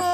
না